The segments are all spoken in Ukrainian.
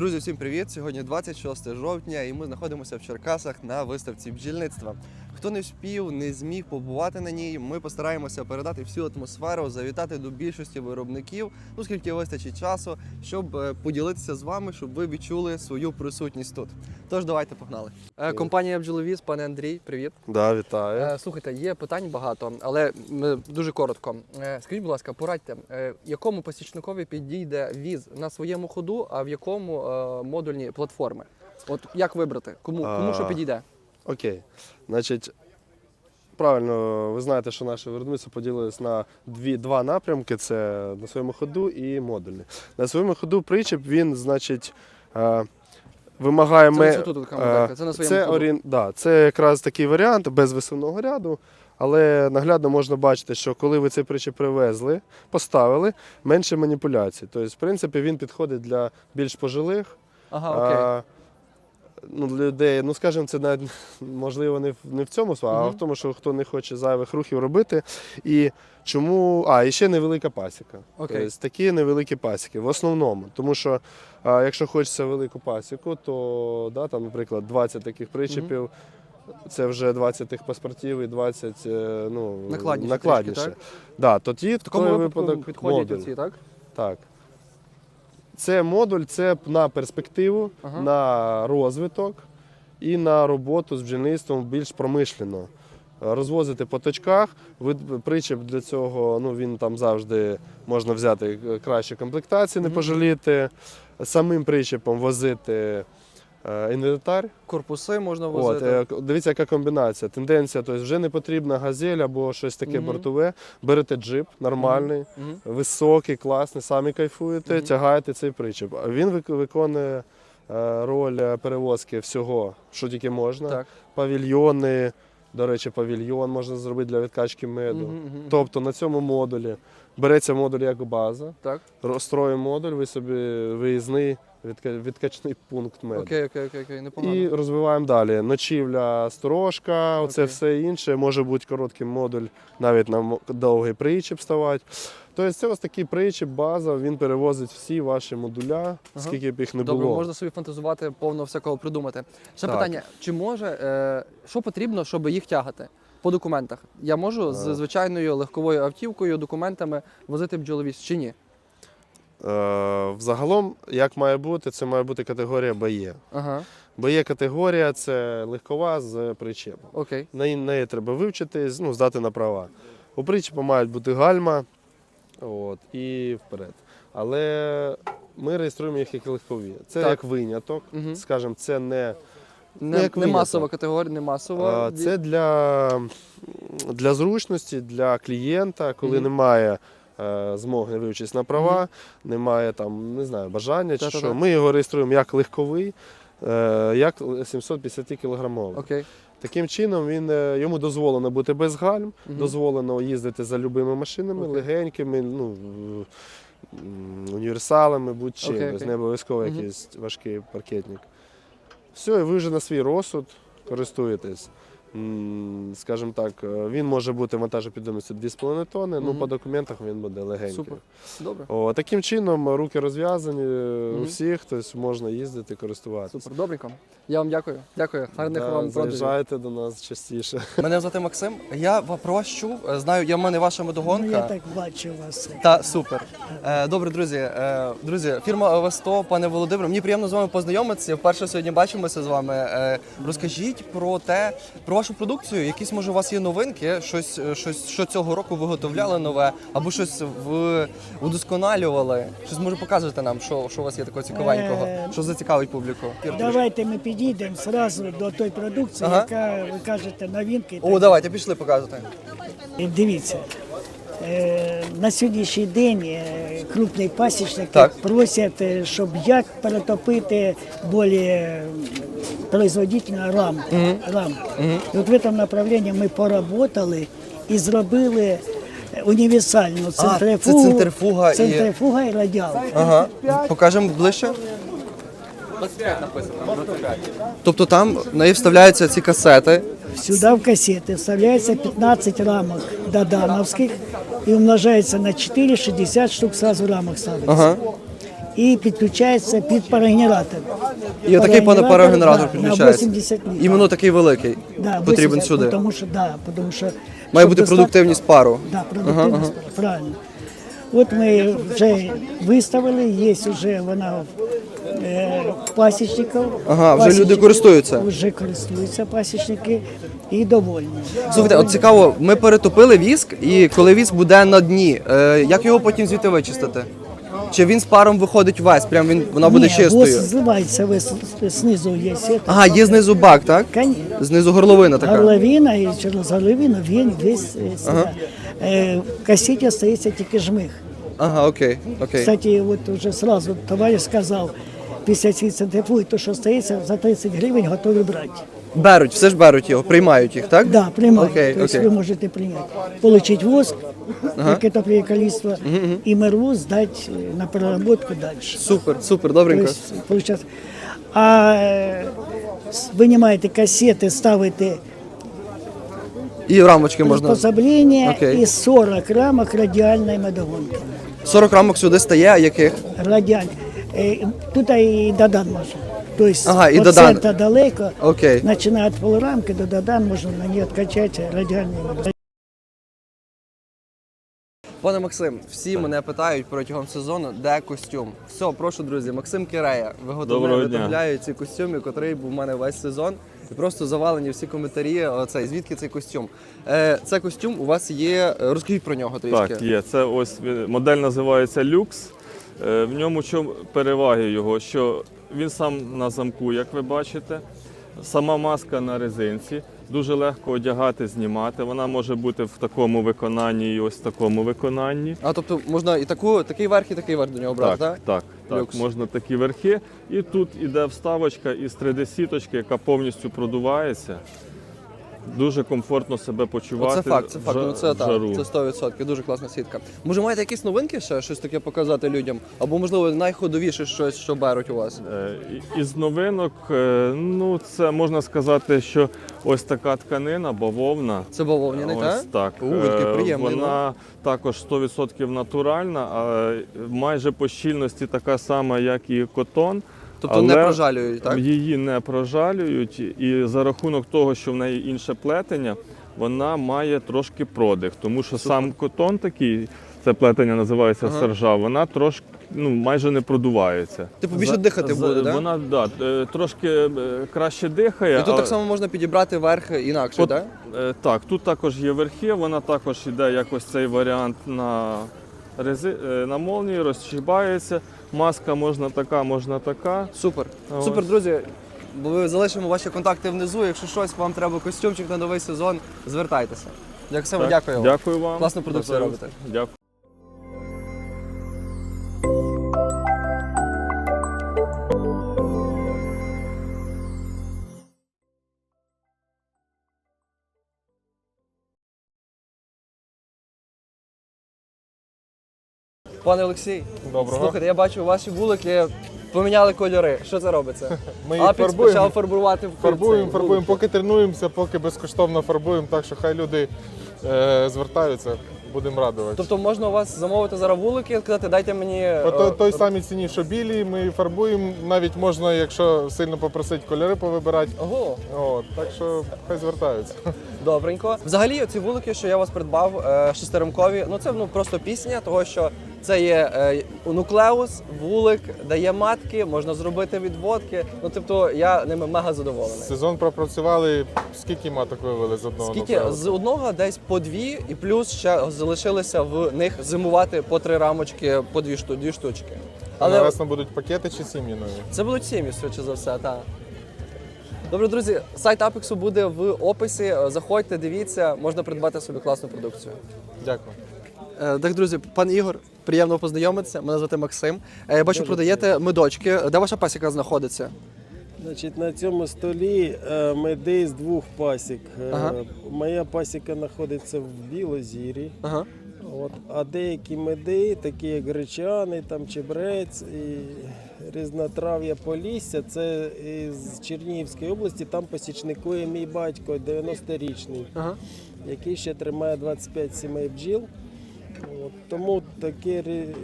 Друзі, всім привіт! Сьогодні 26 жовтня, і ми знаходимося в Черкасах на виставці бджільництва. Хто не вспів, не зміг побувати на ній, ми постараємося передати всю атмосферу, завітати до більшості виробників, ну скільки вистачить часу, щоб е, поділитися з вами, щоб ви відчули свою присутність тут. Тож давайте погнали. Е, Компанія бджоловіз, пане Андрій, привіт. Да, вітаю. Е, Слухайте, є питань багато, але дуже коротко. Е, Скажіть, будь ласка, порадьте, е, якому посічникові підійде віз на своєму ходу, а в якому е, модульні платформи? От як вибрати? Кому, кому що підійде? Окей. Значить, правильно, ви знаєте, що наше виробництво поділилось на дві, два напрямки: це на своєму ходу і модульний. На своєму ходу причіп, він, значить, е, вимагає Це ось тут така моделька, це на своєму це, ходу. орієн- да, це якраз такий варіант без висувного ряду. Але наглядно можна бачити, що коли ви цей причіп привезли, поставили, менше маніпуляцій. Тобто, в принципі, він підходить для більш пожилих. Ага, окей. Ну, для людей, ну скажімо, це навіть можливо не в, не в цьому справа, а в тому, що хто не хоче зайвих рухів робити. І чому. А, і ще невелика пасіка. Окей. Тобто такі невеликі пасіки в основному. Тому що а, якщо хочеться велику пасіку, то да, там, наприклад, 20 таких причепів. Це вже 20 тих паспортів і 20 е, ну, Накладніше накладніше. трішки, Да, тоді В такому випадку підходять оці, так? Так. Це модуль, це на перспективу, Ага. на розвиток і на роботу з бджільництвом більш промишлено. Розвозити по точках. Причеп для цього ну, він там завжди можна взяти е, кращі комплектації, не пожаліти. Самим причепом возити інвентар. Корпуси можна От, возити. е, к- дивіться, яка комбінація. Тенденція, тобто вже не потрібна газель або щось таке Мгм. бортове. Берете джип нормальний, Мгм. високий, класний, самі кайфуєте, Мгм. тягаєте цей причеп. А Він виконує е, роль е, перевозки всього, що тільки можна. Так. Павільйони, до речі, павільйон можна зробити для відкачки меду. Мгм, мгм. Тобто на цьому модулі береться модуль як база, Так. розстроїмо модуль, ви собі виїзний відка- відкачний пункт меду. Окей, окей, окей, окей, непогано. І розвиваємо далі. Ночівля, сторожка, оце Окей. все інше. Може бути короткий модуль, навіть на довгий причіп ставати. Тобто це ось такий причіп, база, він перевозить всі ваші модуля, Ага. скільки б їх не Добре, було. можна собі фантазувати, повно всякого придумати. Ще Так. питання: чи може е, що потрібно, щоб їх тягати по документах? Я можу з Е. звичайною легковою автівкою, документами возити бджоловіз чи ні? Е, взагалом, як має бути, це має бути категорія БЕ. Ага, БЕ категорія це легкова з причепом. окей. На неї- треба вивчити, ну, здати на права. У причепа мають бути гальма от, і вперед. Але ми реєструємо їх як легкові. Це Так. як виняток. Мгм. Скажімо, це не Не, як не масова категорія, не масова. а, це для, для зручності, для клієнта, коли Мгм. немає. е, Змоги вивчитись на права, немає там, не знаю, бажання чи Та-та-та. що. Ми його реєструємо як легковий, е, як 750 кілограмовий. Окей. Таким чином він е, йому дозволено бути без гальм, Мгм. дозволено їздити за любими машинами, Окей. легенькими, ну універсалами, будь-чим, тобто окей. не обов'язково якийсь важкий паркетник. Все, і ви вже на свій розсуд користуєтесь. Скажімо так, е, він може бути вантажопідйомністю 2,5 тонни, ну Мгм. по документах він буде легенький. Супер. Добре. О, таким чином руки розв'язані е, Мгм. у всіх, тобто можна їздити, користуватися. Супер, добренько. Я вам дякую. Дякую. Гарних Да, вам продажів. заїжджайте до нас частіше. Мене звати Максим. Я вас чув, е, знаю, я в мене ваша медогонка. Ну, я так бачу вас. Та супер. Е, добре, друзі. Е, друзі, фірма Овесто, пане Володимире. Мені приємно з вами познайомитися. Вперше сьогодні бачимося з вами. Е, розкажіть про те, про вашу продукцію. Якісь може у вас є новинки, щось, е, щось що цього року виготовляли нове, або щось в удосконалювали. Щось може покажете нам, що, що у вас є такого цікавенького, Е, що зацікавить публіку. Давайте ми підійдемо зразу до той продукції, Ага. яка ви кажете новинки. О, давайте пішли показувати. Дивіться. е, На сьогоднішній день е, крупні пасічники Так. просять, е, щоб як перетопити більш производительно рам. рам. І от в цьому направленні ми поработали і зробили універсальну центрифугу, центрифуга і- центрифуга і радіал. Ага. Покажемо ближче. Тобто там в неї вставляються ці касети. Сюда в кассеты вставляется 15 рамок додановских и умножается на 4, 60 штук сразу рамок ставится. Ага. і підключається під парогенератор. І отакий пане парогенератор да, На підключається. 80 літрів. Іменно такий великий. Да, Потрібен 80, сюди. Тому що, да, тому що, Має щоб бути продуктивність пару. Да, продуктивність, правильно. От ми вже виставили, є вже вона е, пасічників. Ага, вже Пасічники люди користуються. Вже користуються пасічники і довольні. Слухайте, от цікаво, ми перетопили віск, і коли віск буде на дні, е, як його потім звідти вичистити? Чи він з паром виходить весь? Прям він вона буде Ні, чистою? ось зливається весь, знизу є це. Ага, є знизу бак, так? Конечно. Знизу горловина така. Горловина і через горловину він весь е, сюди. Е, В касеті остається тільки жмих. Ага, окей, окей. Кстати, вот уже сразу товарищ сказал, 57 центифуг, то, що остається, за 30 гривень готові брати. Беруть, все ж беруть його, приймають їх, так? Да, приймають. Окей, то есть окей. ви можете прийняти. Получить воск, яке-то количество, і мерлу здати на переработку далі. Супер, супер, То добренько. получается, а е, с- винімаєте касети, ставите І рамочки можна. приспособлення Окей. і 40 рамок радіальної медогонки. 40 рамок сюди стає, а яких? Радіаль. Е, Тут і додан можна. Тобто Ага, і від додан. центра далеко, Окей. починає від полурамки до додан, можна на ній відкачати радіальний медогонки. Пане Максим, всі мене питають протягом сезону, де костюм. Все, прошу, друзі, Максим Кирея виготовляє, Доброго дня. виготовляє ці костюми, котрий був у мене весь сезон. І просто завалені всі коментарі. Оцей, звідки цей костюм? Е, це костюм у вас є. Розкажіть про нього трішки. Так, є. Це ось модель називається люкс. Е, В ньому переваги його, що він сам на замку, як ви бачите. Сама маска на резинці, дуже легко одягати, знімати. Вона може бути в такому виконанні і ось в такому виконанні. А тобто можна і таку, такий верх, і такий верх до нього брати, так? так, так, так. Люкс. Можна такі верхи. І тут іде вставочка із 3D-сіточки, яка повністю продувається. Дуже комфортно себе почувати. Оце факт, це факт. жа- Ну це так, жару. це 100%. Дуже класна сітка. Може, маєте якісь новинки ще щось таке показати людям? Або можливо найходовіше щось, що беруть у вас? Е, Із новинок, е, ну це можна сказати, що ось така тканина, бавовна. Це бавовняний, Ось так? так. У, який Е, приємний, ну. Вона також 100% натуральна, а майже по щільності така сама, як і котон. Тобто не прожалюють, так? Її не прожалюють, і за рахунок того, що в неї інше плетення, вона має трошки продих, тому що сам котон такий, це плетення називається Ага. сержа, вона трошки ну, майже не продувається. Типу більше дихати буде, да? Вона да, е, трошки е, краще дихає. І тут але- так само можна підібрати верх інакше, От, так? е, так, тут також є верхи, вона також йде якось цей варіант на, рези, е, на молнії, розчібається. Маска можна така, можна така. Супер. Ось. Супер, друзі. Бо ви залишимо ваші контакти внизу. Якщо щось вам треба костюмчик на новий сезон, звертайтеся. Як все, дякую. вам. Дякую вам. Класну продукцію робите. Дякую. Пане Олексій, Доброго. слухайте, я бачу, ваші вулики поміняли кольори. Що це робиться? Ми їх Апекс фарбуємо. почав фарбувати в Фарбуємо, цей фарбуємо, вулик. поки тренуємося, поки безкоштовно фарбуємо, так що хай люди е, звертаються, будемо радувати. Тобто можна у вас замовити зараз вулики і сказати, дайте мені. По той, е, той самій ціні, що білі, ми фарбуємо. Навіть можна, якщо сильно попросити, кольори повибирати. Ого, От, так що хай звертаються. добренько. Взагалі, ці вулики, що я у вас придбав, е, ну це ну просто пісня, того що це є е, нуклеус, вулик, дає матки, можна зробити відводки. Ну тобто я ними мега задоволений. Сезон пропрацювали, скільки маток вивели з одного Скільки нуклеусу? з одного десь по дві, і плюс ще залишилися в них зимувати по три рамочки, по дві шту, дві штучки. Але... Навесно будуть пакети чи сім'ї нові? це будуть сім'ї, швидше за все, так. Добре, друзі, сайт Апексу буде в описі. Заходьте, дивіться, можна придбати собі класну продукцію. Дякую. Е, Так, друзі, пан Ігор, приємно познайомитися. Мене звати Максим. Е, Я бачу, продаєте медочки. Де ваша пасіка знаходиться? Значить, на цьому столі е, меди з двох пасік. Е, Ага. Моя пасіка знаходиться в Білозірі. Ага. От, а деякі меди, такі як гречани, там чебрець і різнотрав'я Полісся, це із Чернігівської області, там посічникує мій батько, 90-річний, Ага. який ще тримає 25 сімей бджіл. От, тому такі рі-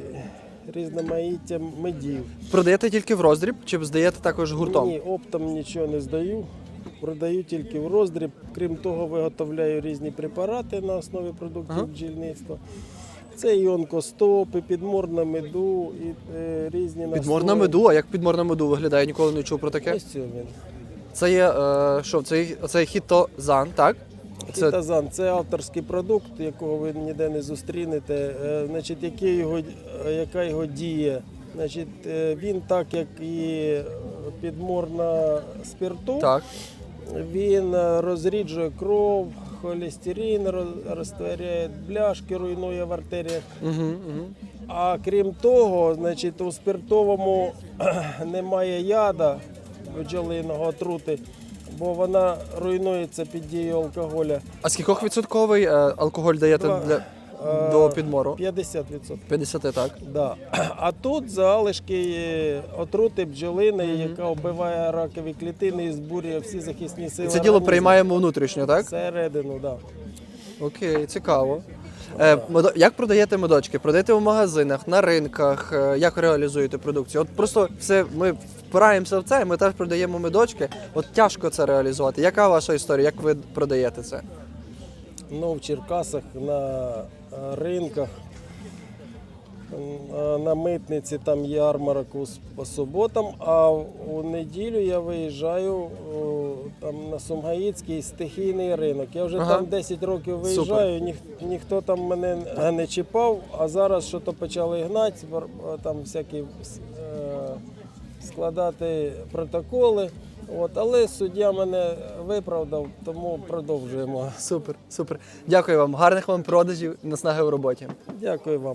різноманіття медів. Продаєте тільки в роздріб чи здаєте також гуртом? Ні, оптом нічого не здаю. Продаю тільки в роздріб. Крім того, виготовляю різні препарати на основі продуктів Ага. бджільництва. Це і онкостоп, і підмор на меду, і е, різні Підмор на настої. меду, а як підмор на меду виглядає? Ніколи не чув про таке. Ось цього він. Це є е, що? Це, це хітозан, так? Це Хітазан це авторський продукт, якого ви ніде не зустрінете. Е, Значить, який його, е, яка його дія? Значить, е, він так як і підмор на спирту, так. він розріджує кров, холестерин, роз- розтворяє бляшки, руйнує в артеріях. Угу, угу. А крім того, значить, у спиртовому немає яда бджолиного отрути, бо вона руйнується під дією алкоголя. А скількох відсотковий е, алкоголь даєте Два. для, Е, до підмору? 50%. 50, так? Да. А тут залишки е, отрути бджолини, яка вбиває ракові клітини і збурює всі захисні сили. І це діло організму. приймаємо внутрішньо, так? Всередину, так. Да. Окей, цікаво. Е, медо- як продаєте медочки? Продаєте в магазинах, на ринках? Е, як реалізуєте продукцію? От просто все ми впираємося в це, і ми теж продаємо медочки. От тяжко це реалізувати. Яка ваша історія? Як ви продаєте це? Ну, в Черкасах на е, ринках, е, на митниці там ярмарок по суботам, а у неділю я виїжджаю там на Сумгаїцький стихійний ринок. Я вже Ага. там 10 років виїжджаю, ніх, ніхто там мене е, не чіпав, а зараз що то почали гнати, е, там всякі е, складати протоколи. От, але суддя мене виправдав, тому продовжуємо. Супер, супер. Дякую вам. Гарних вам продажів, наснаги в роботі. Дякую вам.